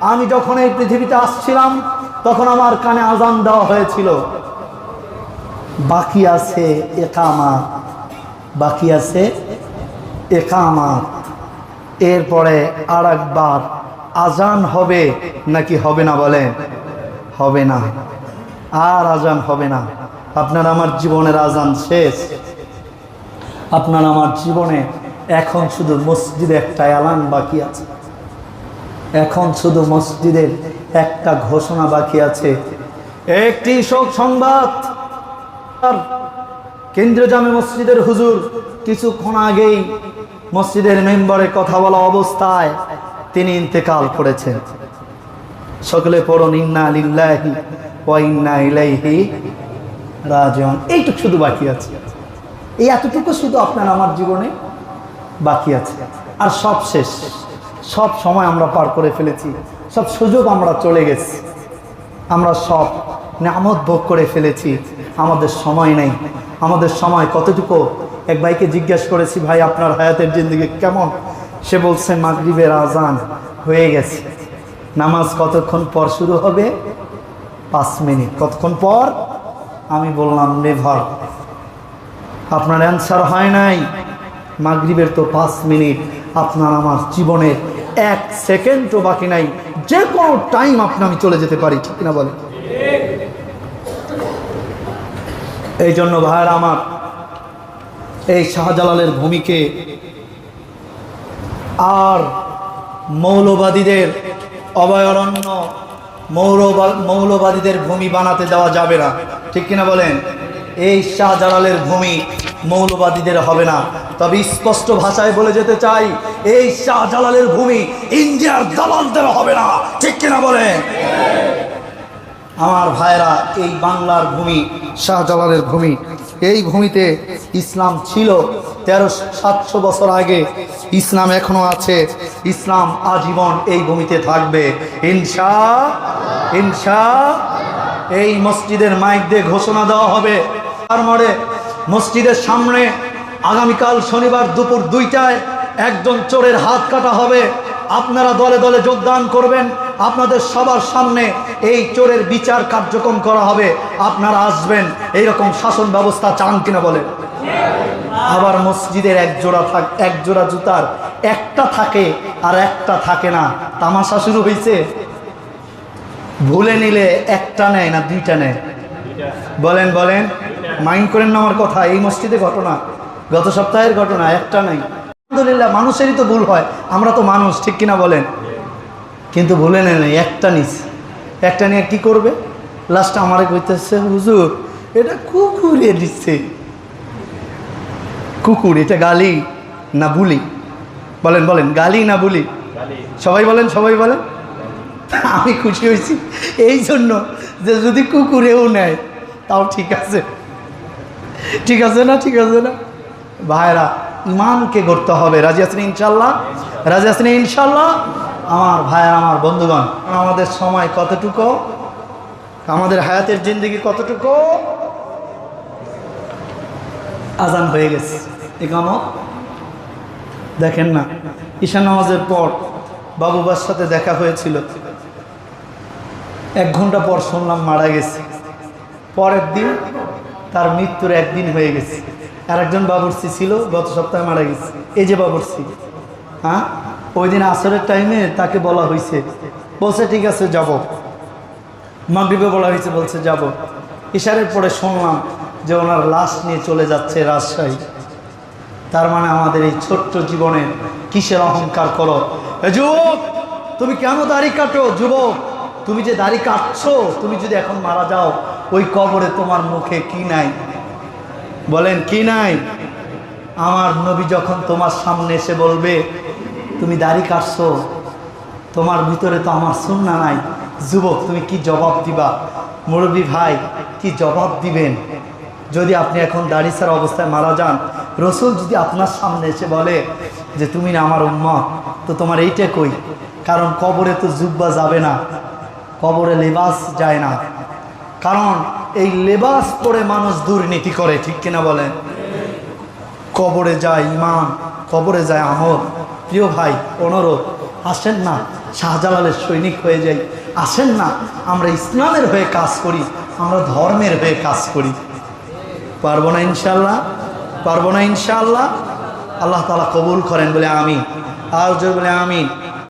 আমি যখন এই পৃথিবীতে আসছিলাম, তখন আমার কানে আজান দেওয়া হয়েছিল। বাকি আছে একামাত বাকি আছে একামাত এরপরে আর একবার আজান হবে নাকি হবে না বলেন? হবে না। আর আজান হবে না। আপনার আমার জীবনের আজান শেষ। আপনার আমার জীবনে এখন শুধু মসজিদে একটা অ্যালান বাকি আছে। এখন শুধু মসজিদের একটা ঘোষণা বাকি আছে। একটি শোক সংবাদ। কেন্দ্রীয় জামে মসজিদের হুজুর কিছুক্ষণ আগেই মসজিদের মেম্বারে কথা বলা অবস্থায় তিনি ইন্তেকাল করেছেন। সকলে পড়ুন, ইন্না লিল্লাহি ওয়া ইন্না ইলাইহি রাজিউন। এইটুকু শুধু বাকি আছে। এই এতটুকু শুধু আপনার আমার জীবনে বাকি আছে। আর সব শেষ। সব সময় আমরা পার করে ফেলেছি। সব সুযোগ আমরা চলে গেছি। আমরা সব নামত ভোগ করে ফেলেছি। আমাদের সময় নেই। আমাদের সময় কতটুকু? এক ভাইকে জিজ্ঞেস করেছি, ভাই, আপনার হায়াতের জিন্দিগি কেমন? সে বলছে, মাগরিবের আজান হয়ে গেছে। নামাজ কতক্ষণ পর শুরু হবে? পাঁচ মিনিট। কতক্ষণ পর? আমি বললাম, নেভার। আপনার অ্যান্সার হয় নাই? মাগরিবের তো পাঁচ মিনিট। আপনার আমার জীবনের এক সেকেন্ডও বাকি নাই। যে কোনো টাইম আপনি আমি চলে যেতে পারি, ঠিক না বলে এই জন্য ভাইয়ের আমার, এই শাহজালালের ভূমিকে আর মৌলবাদীদের অভয়ারণ্য মৌলবা মৌলবাদীদের ভূমি বানাতে দেওয়া যাবে না, ঠিক কিনা বলেন? এই শাহজালালের ভূমি মৌলবাদীদের হবে না। তবে স্পষ্ট ভাষায় বলে যেতে চাই, এই শাহজালালের ভূমি ইন্ডিয়ার দালালদের হবে না। ঠিক কিনা বলেন আমার ভাইরা এই বাংলার ভূমি, শাহজালালের ভূমি, এই ভূমিতে ইসলাম ছিল তেরো সাতশো বছর আগে। ইসলাম এখনও আছে। ইসলাম আজীবন এই ভূমিতে থাকবে। ইনশা ইনশা, এই মসজিদের মাইক দিয়ে ঘোষণা দেওয়া হবে। তার মরে, মসজিদের সামনে আগামীকাল শনিবার দুপুর দুইটায় একজন চোরের হাত কাটা হবে। আপনারা দলে দলে যোগদান করবেন। আপনাদের সবার সামনে এই চোরের বিচার কার্যক্রম করা হবে। আপনারা আসবেন। এইরকম শাসন ব্যবস্থা চান কিনা বলেন? আবার মসজিদের এক জোড়া থাক, এক জোড়া জুতার একটা থাকে আর একটা থাকে না। তামাশা শুরু হয়েছে ভুলে নিলে একটা নেয় না দুইটা নেয়? বলেন বলেন। মাইন্ড করেন আমার কথা, এই মসজিদে ঘটনা, গত সপ্তাহের ঘটনা, একটা নাই। আলহামদুলিল্লাহ, মানুষেরই তো ভুল হয়, আমরা তো মানুষ, ঠিক কিনা বলেন? কিন্তু ভুলে নেন একটা নিস। একটা নিয়ে কি করবে? লাস্টে আমারে কইতেছে, হুজুর, এটা কুকুরে দিচ্ছে কুকুর, এটা গালি না বুলি? বলেন বলেন, গালি না বুলি? সবাই বলেন সবাই বলেন। আমি খুশি হয়েছি, এই জন্য যে যদি কুকুরেও নেয়, তাও ঠিক আছে। ঠিক আছে না, ঠিক আছে না? ভাইরা, ইমানকে গড়তে হবে, রাজি আছেন ইনশাল্লাহ? রাজি আছেন ইনশাল্লাহ? আমার ভাইয়া আমার বন্ধুগণ, আমাদের সময় কতটুকু? আমাদের হায়াতের জিন্দগি কতটুকু? আজান হয়ে গেছে। একামত? দেখেন না, ঈশান নামাজের পর বাবুবার সাথে দেখা হয়েছিল। এক ঘণ্টা পর শুনলাম মারা গেছে। পরের দিন তার মৃত্যুর একদিন হয়ে গেছে। আর একজন বাবুরসি ছিল, গত সপ্তাহে মারা গেছে। এই যে বাবুরসি হ্যাঁ? ওই দিন আসরের টাইমে তাকে বলা হয়েছে বলছে, ঠিক আছে, যাব। মাগরীবে বলা হয়েছে বলছে, যাব। ইশারের পরে শুনলাম যে ওনার লাশ নিয়ে চলে যাচ্ছে রাজশাহী। তার মানে আমাদের এই ছোট্ট জীবনে কিসের অহংকার করো? যুবক, তুমি কেন দাড়ি কাটো? যুবক, তুমি যে দাড়ি কাটছো, তুমি যদি এখন মারা যাও ওই কবরে তোমার মুখে কি নাই? বলেন, কি নাই? আমার নবী যখন তোমার সামনে এসে বলবে, তুমি দাড়ি কাটছো, তোমার ভিতরে তো আমার সুন্না নাই। যুবক, তুমি কি জবাব দিবা? মুরব্বী ভাই, কি জবাব দিবেন? যদি আপনি এখন দাড়ি ছাড়া অবস্থায় মারা যান, রসুল যদি আপনার সামনে এসে বলে যে, তুমি না আমার উম্মা তো তোমার এইটা কই? কারণ কবরে তো জুব্বা যাবে না, কবরে লেবাস যায় না। কারণ এই লেবাস পরে মানুষ দুর্নীতি করে, ঠিক কিনা বলেন? কবরে যায় ইমান কবরে যায় আমল প্রিয় ভাই, অনুরোধ, আসেন না, শাহজালালের সৈনিক হয়ে যাই। আসেন না, আমরা ইসলামের হয়ে কাজ করি, আমরা ধর্মের হয়ে কাজ করি। পারব না ইনশাল্লাহ পারব না ইনশাল্লাহ আল্লাহ তালা কবুল করেন বলে আমি আর যে বলে আমি